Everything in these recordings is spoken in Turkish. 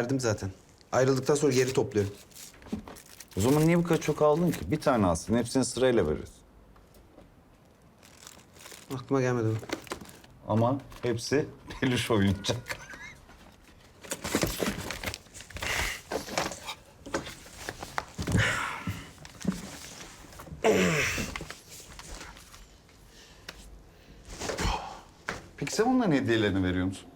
Verdim zaten. Ayrıldıktan sonra geri topluyorum. O zaman niye bu kadar çok aldın ki? Bir tane alsın. Hepsini sırayla veririz. Aklıma gelmedi bu. Ama hepsi peluş oyuncak. Peki sen onların hediyelerini veriyor musun?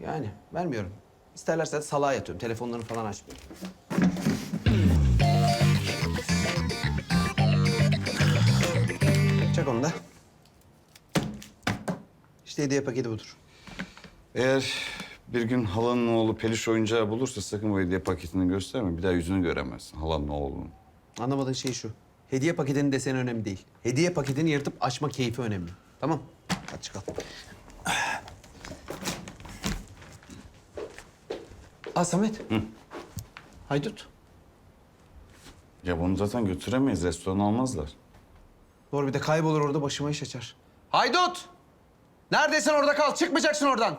Yani vermiyorum. İsterlerse salağa yatıyorum. Telefonlarını falan açmıyorum. Çek onu da. İşte hediye paketi budur. Eğer bir gün halanın oğlu peluş oyuncağı bulursa sakın bu hediye paketini gösterme. Bir daha yüzünü göremezsin halanın oğlunun. Anlamadığın şey şu. Hediye paketinin deseni önemli değil. Hediye paketini yırtıp açma keyfi önemli. Tamam? Hadi çıkalım. Aa Samet. Haydut. Ya bunu zaten götüremeyiz. Restoran almazlar. Doğru bir de kaybolur orada başıma iş açar. Haydut! Neredesin orada kal. Çıkmayacaksın oradan.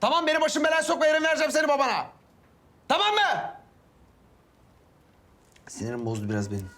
Tamam benim başım belaya sokma yarın vereceğim seni babana. Tamam mı? Sinirim bozdu biraz benim.